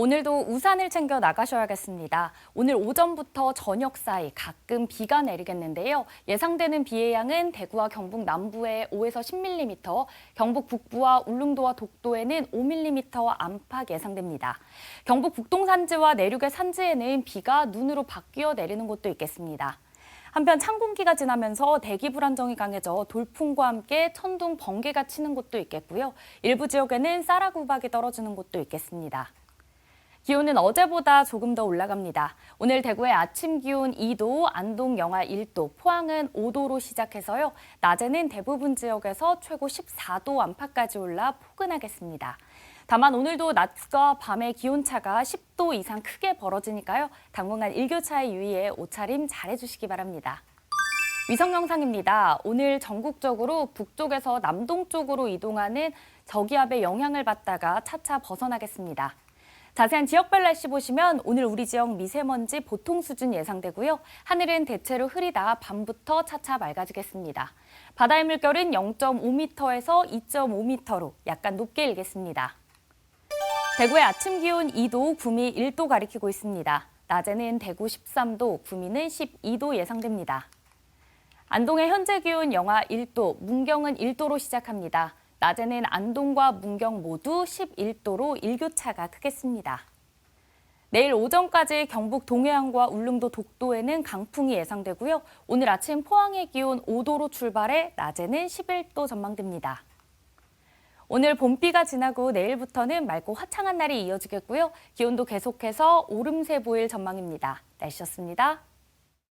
오늘도 우산을 챙겨 나가셔야겠습니다. 오늘 오전부터 저녁 사이 가끔 비가 내리겠는데요. 예상되는 비의 양은 대구와 경북 남부에 5에서 10mm, 경북 북부와 울릉도와 독도에는 5mm 안팎 예상됩니다. 경북 북동 산지와 내륙의 산지에는 비가 눈으로 바뀌어 내리는 곳도 있겠습니다. 한편 찬 공기가 지나면서 대기 불안정이 강해져 돌풍과 함께 천둥, 번개가 치는 곳도 있겠고요. 일부 지역에는 쌀아구박이 떨어지는 곳도 있겠습니다. 기온은 어제보다 조금 더 올라갑니다. 오늘 대구의 아침 기온 2도, 안동 영하 1도, 포항은 5도로 시작해서요. 낮에는 대부분 지역에서 최고 14도 안팎까지 올라 포근하겠습니다. 다만 오늘도 낮과 밤의 기온차가 10도 이상 크게 벌어지니까요. 당분간 일교차에 유의해 옷차림 잘해주시기 바랍니다. 위성 영상입니다. 오늘 전국적으로 북쪽에서 남동쪽으로 이동하는 저기압의 영향을 받다가 차차 벗어나겠습니다. 자세한 지역별 날씨 보시면 오늘 우리 지역 미세먼지 보통 수준 예상되고요. 하늘은 대체로 흐리다 밤부터 차차 맑아지겠습니다. 바다의 물결은 0.5m에서 2.5m로 약간 높게 일겠습니다. 대구의 아침 기온 2도, 구미 1도 가리키고 있습니다. 낮에는 대구 13도, 구미는 12도 예상됩니다. 안동의 현재 기온 영하 1도, 문경은 1도로 시작합니다. 낮에는 안동과 문경 모두 11도로 일교차가 크겠습니다. 내일 오전까지 경북 동해안과 울릉도 독도에는 강풍이 예상되고요. 오늘 아침 포항의 기온 5도로 출발해 낮에는 11도 전망됩니다. 오늘 봄비가 지나고 내일부터는 맑고 화창한 날이 이어지겠고요. 기온도 계속해서 오름세 보일 전망입니다. 날씨였습니다.